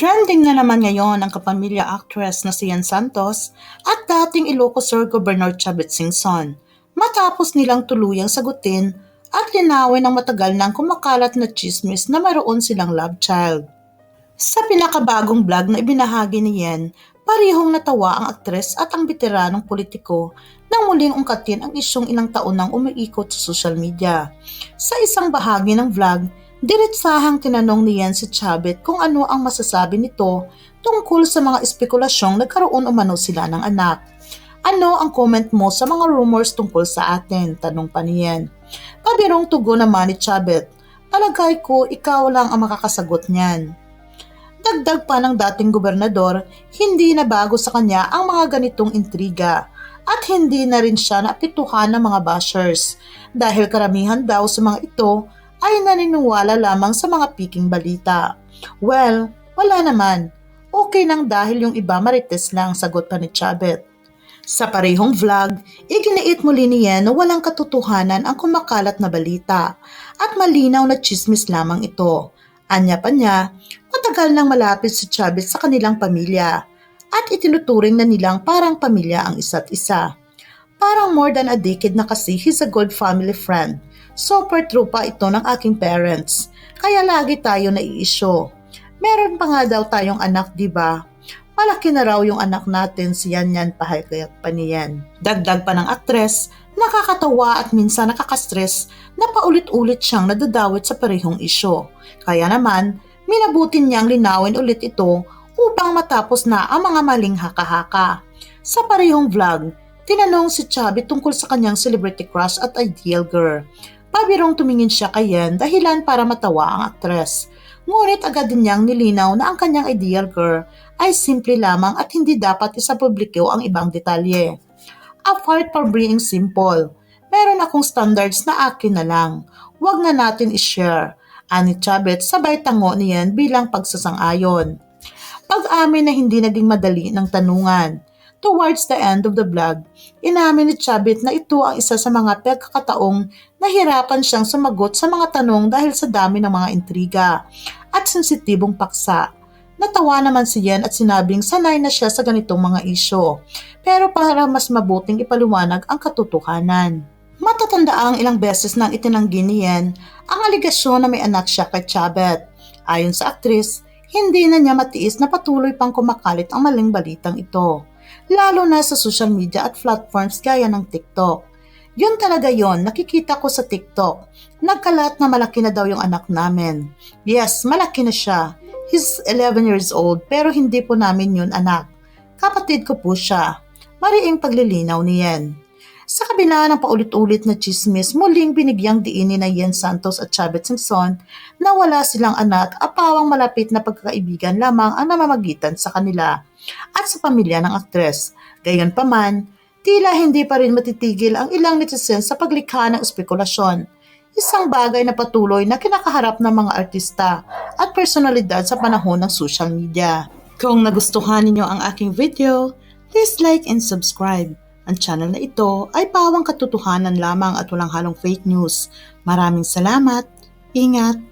Trending na naman ngayon ang kapamilya actress na si Yan Santos at dating Ilocos Sur Governor Chavit Singson matapos nilang tuluyang sagutin at linawin ng matagal nang kumakalat na chismis na mayroon silang love child. Sa pinakabagong vlog na ibinahagi ni Yen, parihong natawa ang aktres at ang veteranong politiko nang muling ungkatin ang isyong ilang taon nang umiikot sa social media. Sa isang bahagi ng vlog, diretsahang tinanong ni Yen si Chabit kung ano ang masasabi nito tungkol sa mga espekulasyong nagkaroon umano sila ng anak. Ano ang comment mo sa mga rumors tungkol sa atin? Tanong pa ni Yen. Pabirong tugon naman ni Chabit. Palagay ko ikaw lang ang makakasagot niyan. Dagdag pa ng dating gobernador, hindi na bago sa kanya ang mga ganitong intriga at hindi na rin siya naapituhan ng mga bashers dahil karamihan daw sa mga ito ay naniniwala lamang sa mga piking balita. Well, wala naman. Okay lang dahil yung iba marites lang sagot pa ni Chabet. Sa parehong vlog, iginiit muli niya na walang katotohanan ang kumakalat na balita at malinaw na chismis lamang ito. Anya pa niya, matagal nang malapit si Chavez sa kanilang pamilya at itinuturing na nilang parang pamilya ang isa't isa. Parang more than a decade na kasi he's a good family friend. Super true pa ito ng aking parents. Kaya lagi tayo nai-issue. Meron pa nga daw tayong anak, di ba? Malaki na raw yung anak natin si Yan Yan Pahaykayak pa niyan. Dagdag pa ng aktres, nakakatawa at minsan nakakastress na paulit-ulit siyang nadadawit sa parehong isyo. Kaya naman, minabutin niyang linawin ulit ito upang matapos na ang mga maling haka-haka. Sa parehong vlog, tinanong si Chubby tungkol sa kanyang celebrity crush at ideal girl. Pabirong tumingin siya kay Yen dahilan para matawa ang aktres. Ngunit agad din niyang nilinaw na ang kanyang ideal girl ay simple lamang at hindi dapat isapubliko ang ibang detalye. Apart from being simple, meron akong standards na akin na lang. Huwag na natin i-share. Ani Chabet sabay tango niyan bilang pagsasang-ayon. Pag-amin na hindi naging madali ng tanungan. Towards the end of the vlog, inamin ni Chabit na ito ang isa sa mga pagkakataong nahirapan siyang sumagot sa mga tanong dahil sa dami ng mga intriga at sensitibong paksa. Natawa naman si Yen at sinabing sanay na siya sa ganitong mga isyo, pero para mas mabuting ipaliwanag ang katotohanan. Matatanda ang ilang beses nang itinanggi ni Yen ang aligasyon na may anak siya kay Chabet. Ayon sa aktris, hindi na niya matiis na patuloy pang kumakalit ang maling balitang ito lalo na sa social media at platforms gaya ng TikTok. Yun talaga yon nakikita ko sa TikTok. Nagkalat na malaki na daw yung anak namin. Yes, malaki na siya. He's 11 years old pero hindi po namin yun anak. Kapatid ko po siya. Mariing paglilinaw niyan. Sa kabila ng paulit-ulit na chismis, muling binigyang diin ni na Yen Santos at Chavez Simpson na wala silang anak at pawang malapit na pagkakaibigan lamang ang namamagitan sa kanila at sa pamilya ng aktres. Gayon pa man, tila hindi pa rin matitigil ang ilang netizens sa paglikha ng espekulasyon. Isang bagay na patuloy na kinakaharap ng mga artista at personalidad sa panahon ng social media. Kung nagustuhan ninyo ang aking video, please like and subscribe. Ang channel na ito ay pawang katotohanan lamang at walang halong fake news. Maraming salamat. Ingat!